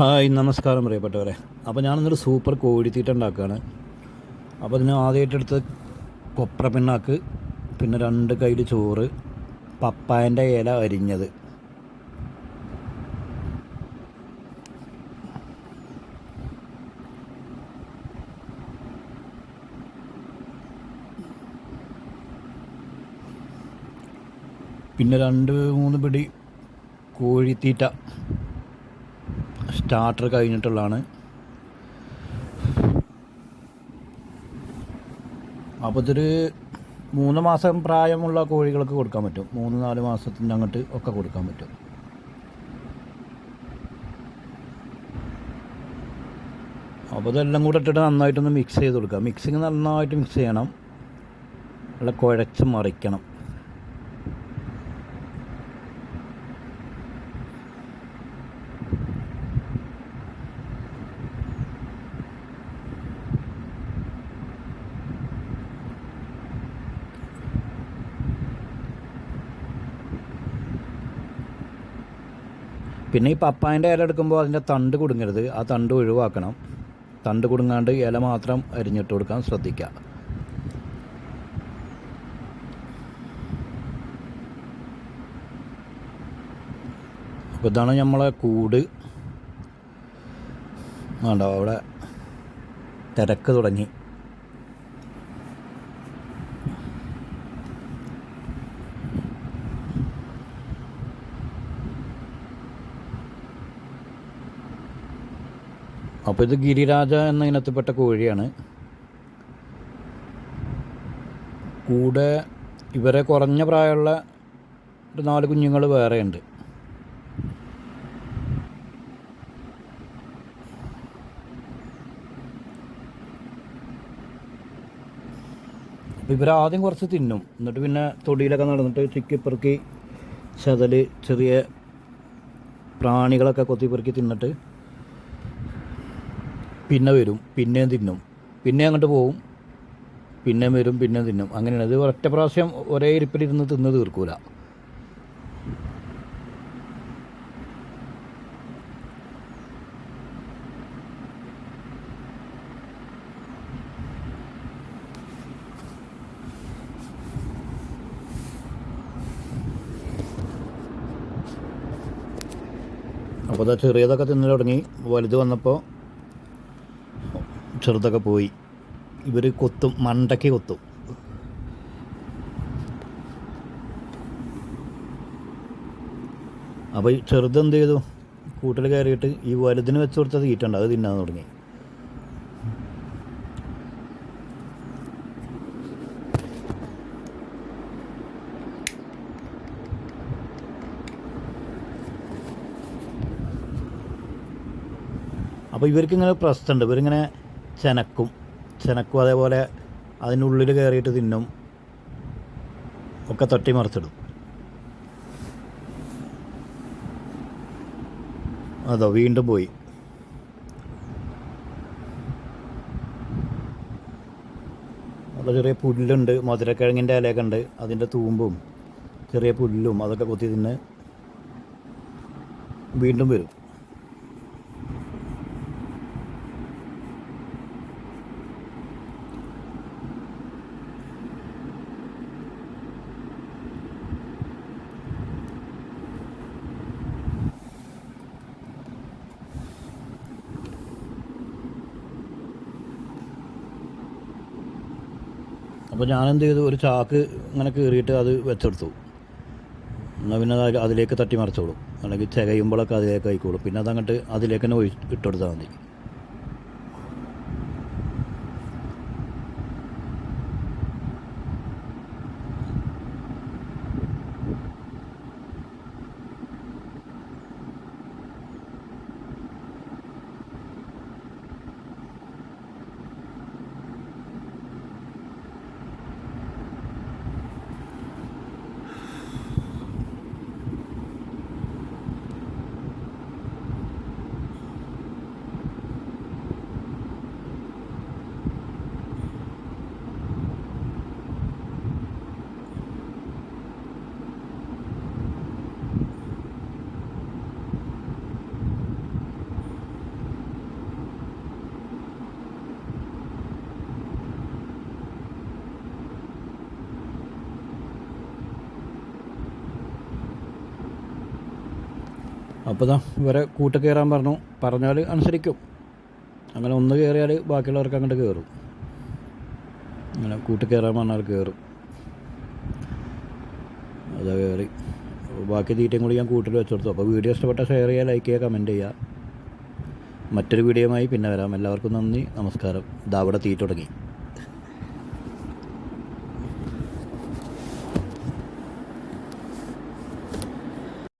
Hi നമസ്കാരം പ്രിയപ്പെട്ടവരെ. അപ്പോൾ ഞാനിന്നൊരു സൂപ്പർ കോഴിത്തീറ്റ ഉണ്ടാക്കുകയാണ് അപ്പോൾ അതിന് ആദ്യമായിട്ട് എടുത്ത് കൊപ്ര പിണ്ണാക്ക് പിന്നെ രണ്ട് കയ്യിൽ ചോറ് പപ്പായന്റെ ഇല അരിഞ്ഞത്. പിന്നെ രണ്ട് മൂന്ന് പിടി കോഴിത്തീറ്റ. സ്റ്റാർട്ടർ കഴിഞ്ഞിട്ടുള്ളതാണ്. അപ്പോൾ ഇതൊരു മൂന്ന് മാസം പ്രായമുള്ള കോഴികൾക്ക് കൊടുക്കാൻ പറ്റും. മൂന്ന് നാല് മാസത്തിന്റെ അങ്ങോട്ട് ഒക്കെ കൊടുക്കാൻ പറ്റും. അപ്പോൾ ഇതെല്ലാം കൂടെ ഇട്ടിട്ട് നന്നായിട്ടൊന്ന് മിക്സ് ചെയ്ത് കൊടുക്കുക. മിക്സിങ് നന്നായിട്ട് മിക്സ് ചെയ്യണം. നല്ല കുഴച്ച് മറിക്കണം. പിന്നെ ഈ പപ്പായന്റെ ഇല എടുക്കുമ്പോൾ അതിന്റെ തണ്ട് കുടുങ്ങരുത്. ആ തണ്ട് ഒഴിവാക്കണം. തണ്ട് കുടുങ്ങാണ്ട് ഇല മാത്രം അരിഞ്ഞിട്ട് കൊടുക്കാൻ ശ്രദ്ധിക്കുക. അപ്പോൾ ഇതാണ് നമ്മളെ കൂട്. വേണ്ട അവിടെ തിരക്ക് തുടങ്ങി. അപ്പോൾ ഇത് ഗിരിരാജ എന്ന ഇനത്തിൽപ്പെട്ട കോഴിയാണ്. കൂടെ ഇവരെ കുറഞ്ഞ പ്രായമുള്ള ഒരു നാല് കുഞ്ഞുങ്ങൾ വേറെയുണ്ട്. അപ്പോൾ ഇവരാദ്യം കുറച്ച് തിന്നും. എന്നിട്ട് പിന്നെ തൊടിയിലൊക്കെ നടന്നിട്ട് ചിക്കിപ്പെറുക്കി ചതൽ ചെറിയ പ്രാണികളൊക്കെ കൊത്തിപ്പെറുക്കി തിന്നിട്ട് പിന്നെ വരും പിന്നെയും തിന്നും. പിന്നെ അങ്ങോട്ട് പോവും പിന്നെ വരും പിന്നെ തിന്നും. അങ്ങനെയാണ്. ഇത് ഒറ്റ പ്രാവശ്യം ഒരേ ഇരിപ്പിലിരുന്ന് തിന്ന് തീർക്കൂല. അപ്പോൾ അത് ചെറിയതൊക്കെ തിന്നു തുടങ്ങി. വലുത് വന്നപ്പോൾ ചെറുതൊക്കെ പോയി. ഇവർ കൊത്തും മണ്ടയ്ക്ക് കൊത്തും. അപ്പോൾ ഈ ചെറുതെന്ത് ചെയ്തു? കൂട്ടിൽ കയറിയിട്ട് ഈ വലുതിന് വെച്ച് കൊടുത്തത് തീറ്റുണ്ട് അത് തിന്നാൻ തുടങ്ങി. അപ്പോൾ ഇവർക്ക് ഇങ്ങനെ പ്രശ്നമുണ്ട്. ഇവരിങ്ങനെ ചെനക്കും. ചെനക്കും അതേപോലെ അതിനുള്ളിൽ കയറിയിട്ട് തിന്നും. ഒക്കെ തട്ടി മറിച്ചിടും. അതോ വീണ്ടും പോയി. അവിടെ ചെറിയ പുല്ലുണ്ട്. മധുരക്കിഴങ്ങിന്റെ ഇലയൊക്കെ ഉണ്ട്. അതിന്റെ തൂമ്പും ചെറിയ പുല്ലും അതൊക്കെ കൊത്തി തിന്ന് വീണ്ടും വരും. അപ്പോൾ ഞാൻ എന്ത് ചെയ്തു ഒരു ചാക്ക് ഇങ്ങനെ കീറിയിട്ട് അത് വെച്ചെടുത്തു. എന്നാൽ പിന്നെ അത് അതിലേക്ക് തട്ടി മറിച്ചോളും. അല്ലെങ്കിൽ ചകയുമ്പോഴൊക്കെ അതിലേക്ക് ആയിക്കോളും. പിന്നെ അതങ്ങോട്ട് അതിലേക്ക് തന്നെ ഒഴി ഇട്ടെടുത്താൽ മതി. അപ്പോൾ ഇതാ ഇവരെ കൂട്ട കയറാൻ പറഞ്ഞു. പറഞ്ഞാൽ അനുസരിക്കും. അങ്ങനെ ഒന്ന് കയറിയാൽ ബാക്കിയുള്ളവർക്ക് അങ്ങോട്ട് കയറും അങ്ങനെ കൂട്ട് കയറാൻ പറഞ്ഞാൽ കയറും അതാ കയറി ബാക്കി തീറ്റയും കൂടി ഞാൻ കൂട്ടിൽ വെച്ചെടുത്തു അപ്പോൾ വീഡിയോ ഇഷ്ടപ്പെട്ട ഷെയർ ചെയ്യുക ലൈക്ക് ചെയ്യുക കമന്റ് ചെയ്യുക. മറ്റൊരു വീഡിയോയുമായി പിന്നെ വരാം. എല്ലാവർക്കും നന്ദി നമസ്കാരം. ഇതാ തീറ്റ തുടങ്ങി.